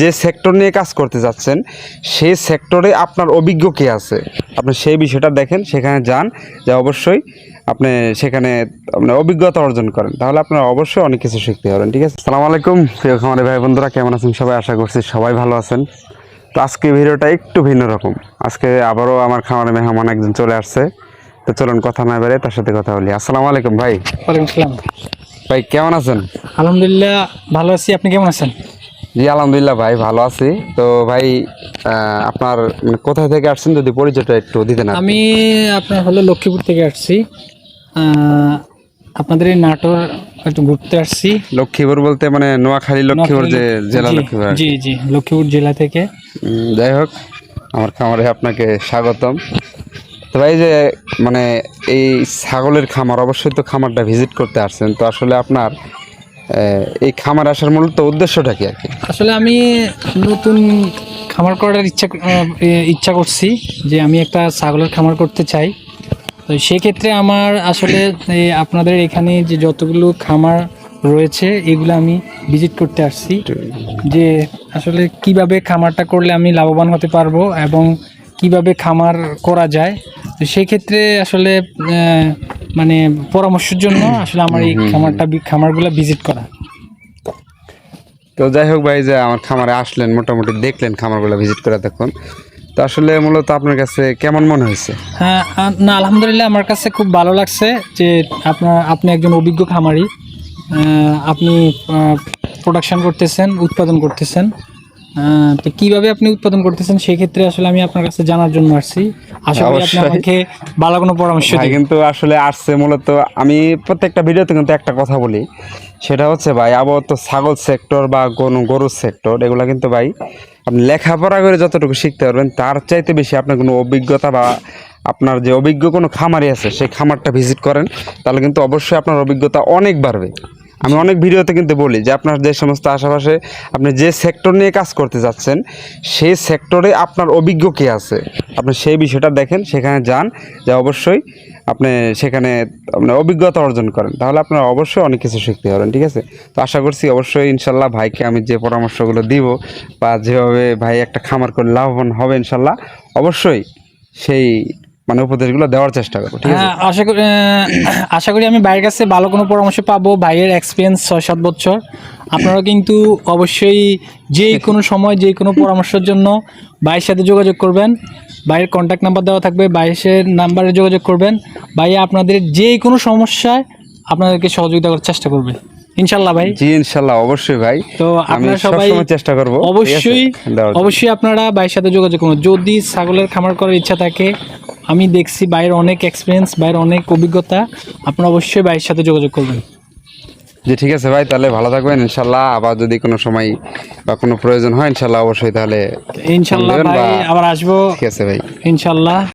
যে সেক্টর নিয়ে কাজ করতে যাচ্ছেন সেই সেক্টরে আপনার অভিজ্ঞ কে আছে? আপনি সেই বিষয়টা দেখেন সেখানে যান যে অবশ্যই আপনি সেখানে আপনার অভিজ্ঞতা অর্জন করেন। তাহলে আপনার অবশ্যই অনেক কিছু শিখতে পারবেন ঠিক আছে? সালাম আলাইকুম প্রিয় খামারে ভাই বন্ধুরা কেমন আছেন সবাই? আশা করছি সবাই ভালো আছেন। তো আজকে ভিডিওটা একটু ভিন্ন রকম। আজকে আবারও আমার খামারে মেহমান একজন চলে আসছে। তো চলুন কথা না বেড়ে তার সাথে কথা বলি। আসসালামু আলাইকুম ভাই। ওয়ালাইকুম আসসালাম ভাই কেমন আছেন? আলহামদুলিল্লাহ ভালো আছি। আপনি কেমন আছেন? জি আলহামদুলিল্লাহ ভাই ভালো আছি। তো ভাই আপনার কোথায় থেকে আসছেন যদি পরিচয়টা একটু দিতেন। আমি আপনার হলো লক্ষ্মীপুর থেকে আসছি। আপনাদের এই নাটোর একটু ঘুরতে আসছি। লক্ষ্মীপুর বলতে মানে নোয়াখালী লক্ষ্মীপুর যে জেলা লক্ষ্মীপুর জি জি লক্ষ্মীপুর জেলা থেকে। যাই হোক আমার খামারে আপনাকে স্বাগতম। তো ভাই যে মানে এই ছাগলের খামার অবশ্যই তো খামারটা ভিজিট করতে আসছেন। তো আসলে আপনার এই খামার আসার মূলত উদ্দেশ্যটা কি আর কি? আসলে আমি নতুন খামার করার ইচ্ছা ইচ্ছা করছি যে আমি একটা ছাগলের খামার করতে চাই। তো সেক্ষেত্রে আমার আসলে আপনাদের এখানে যে যতগুলো খামার রয়েছে, এগুলো আমি ভিজিট করতে আসছি। যে আসলে কীভাবে খামারটা করলে আমি লাভবান হতে পারব এবং কীভাবে খামার করা যায়। তো সেক্ষেত্রে আসলে মানে পরামর্শের জন্য আসলে আমার এই খামারটা খামারগুলো ভিজিট করা। তো যাই হোক ভাই যে আমার খামারে আসলেন মোটামুটি দেখলেন খামারগুলো ভিজিট করে দেখুন। তো আসলে মূলত আপনার কাছে কেমন মনে হয়েছে? হ্যাঁ না আলহামদুলিল্লাহ আমার কাছে খুব ভালো লাগছে যে আপনার আপনি একজন অভিজ্ঞ খামারি। আপনি প্রোডাকশন করতেছেন উৎপাদন করতেছেন। তো কীভাবে আপনি উৎপাদন করতেছেন সেক্ষেত্রে আসলে আমি আপনার কাছে জানার জন্য আসছি। আশা করি আপনি আমাকে ভালো কোনো পরামর্শ দিন কিন্তু আসলে আসছে মূলত আমি প্রত্যেকটা ভিডিওতে কিন্তু একটা কথা বলি। সেটা হচ্ছে ভাই আবার তো ছাগল সেক্টর বা কোনো গরুর সেক্টর এগুলো কিন্তু ভাই আপনি লেখাপড়া করে যতটুকু শিখতে পারবেন তার চাইতে বেশি আপনার কোনো অভিজ্ঞতা বা আপনার যে অভিজ্ঞ কোনো খামারি আছে সেই খামারটা ভিজিট করেন তাহলে কিন্তু অবশ্যই আপনার অভিজ্ঞতা অনেক বাড়বে। আমি অনেক ভিডিওতে কিন্তু বলি যে আপনার যে সমস্ত আশেপাশে আপনি যে সেক্টর নিয়ে কাজ করতে যাচ্ছেন, সেই সেক্টরে আপনার অভিজ্ঞ কে আছে? আপনি সেই বিষয়টা দেখেন, সেখানে যান, যে অবশ্যই আপনি সেখানে আপনার অভিজ্ঞতা অর্জন করেন। তাহলে আপনার অবশ্যই অনেক কিছু শিখতে পারবেন, ঠিক আছে? তো আশা করছি অবশ্যই ইনশাল্লাহ ভাইকে আমি যে পরামর্শগুলো দিব বা যেভাবে ভাই একটা খামার করে লাভবান হবে ইনশাল্লাহ, অবশ্যই সেই মানে উপদেশগুলো দেওয়ার চেষ্টা করব ঠিক আছে? হ্যাঁ আশা করি আশা করি আমি ভাইয়ের কাছে ভালো কোনো পরামর্শ পাবো ভাইয়ের এক্সপিরিয়েন্স ছয় সাত বছর। আপনারা কিন্তু অবশ্যই যে কোনো সময় যে কোনো পরামর্শের জন্য ভাইয়ের সাথে যোগাযোগ করবেন। ভাইয়ের কন্ট্যাক্ট নাম্বার দেওয়া থাকবে ভাইয়ের নাম্বারে যোগাযোগ করবেন। ভাইয়া আপনাদের যে কোনো সমস্যায় আপনাদেরকে সহযোগিতা করার চেষ্টা করবে। ইনশাল্লাহ ভাই। জি ইনশাল্লাহ অবশ্যই ভাই। তো আপনারা সবাই চেষ্টা করব অবশ্যই অবশ্যই আপনারা ভাইয়ের সাথে যোগাযোগ করুন। যদি ছাগলের খামার করার ইচ্ছা থাকে আমি দেখছি বাইরের অনেক এক্সপিরিয়েন্স বাইরের অনেক অভিজ্ঞতা। আপনারা অবশ্যই বাইরের সাথে যোগাযোগ করবেন। যে ঠিক আছে ভাই তাহলে ভালো থাকবেন ইনশাল্লাহ। আবার যদি কোনো সময় বা কোনো প্রয়োজন হয় ইনশাল্লাহ অবশ্যই তাহলে ইনশাল্লাহ ভাই আবার আসব। ঠিক আছে ভাই। ইনশাল্লাহ।